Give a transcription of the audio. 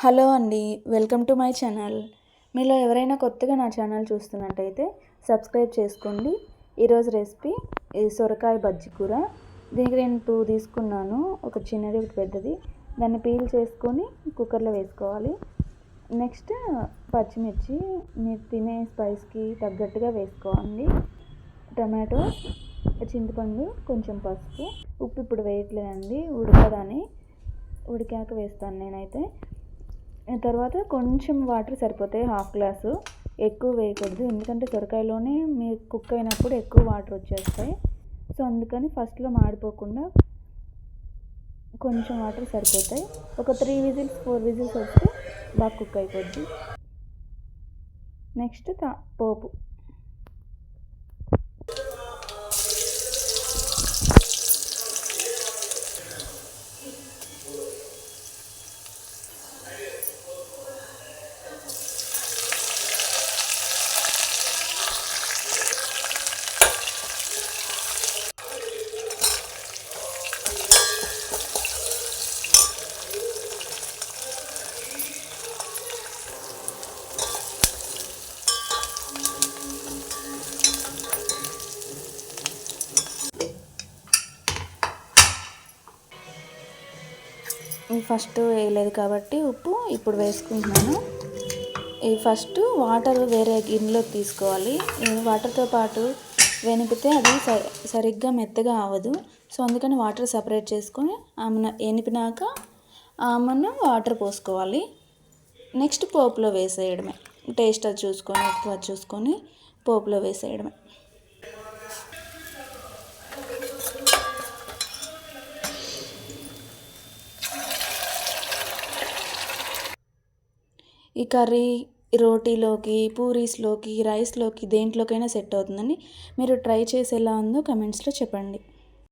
Hello అండి welcome to my channel. మీలో ఎవరైనా కొత్తగా నా ఛానల్ చూస్తున్నట్టయితే సబ్స్క్రైబ్ చేసుకోండి. ఈరోజు రెసిపీ ఇది సొరకాయ బజ్జి కూర. దీనికి నేను టూ తీసుకున్నాను. ఒక చిన్నది ఒకటి పెద్దది. దాన్ని పీల్ చేసుకొని కుక్కర్లో వేసుకోవాలి. నెక్స్ట్ పచ్చిమిర్చి మీరు తినే స్పైస్కి తగ్గట్టుగా వేసుకోవాలి. టమాటో చింతపండు కొంచెం పసుపు. ఉప్పు ఇప్పుడు వేయట్లేదండి. ఉడకదని ఉడికాక వేస్తాను నేనైతే. తర్వాత కొంచెం వాటర్ సరిపోతాయి హాఫ్ గ్లాసు. ఎక్కువ వేయకూడదు ఎందుకంటే సొరకాయలోనే మీరు కుక్ అయినప్పుడు ఎక్కువ వాటర్ వచ్చేస్తాయి. సో అందుకని ఫస్ట్లో మాడిపోకుండా కొంచెం వాటర్ సరిపోతాయి. ఒక త్రీ విజిల్స్ ఫోర్ విజిల్స్ వస్తే బాగా కుక్ అయిపోద్ది. నెక్స్ట్ పోపు. ఫస్ట్ వేయలేదు కాబట్టి ఉప్పు ఇప్పుడు వేసుకుంటున్నాను. ఈ ఫస్ట్ వాటర్ వేరే గిన్నెలో తీసుకోవాలి. వాటర్తో పాటు వెనిపితే అది సరిగ్గా మెత్తగా అవ్వదు. సో అందుకని వాటర్ సపరేట్ చేసుకొని ఆమె ఎనిపినాక మనం వాటర్ పోసుకోవాలి. నెక్స్ట్ పోపులో వేసేయడమే. టేస్ట్ అది చూసుకొని ఉప్పు అది చూసుకొని పోపులో వేసేయడమే. ఈ కర్రీ రోటీలోకి పూరీస్లోకి రైస్లోకి దేంట్లోకైనా సెట్ అవుతుందని మీరు ట్రై చేసి ఎలా ఉందో కమెంట్స్లో చెప్పండి.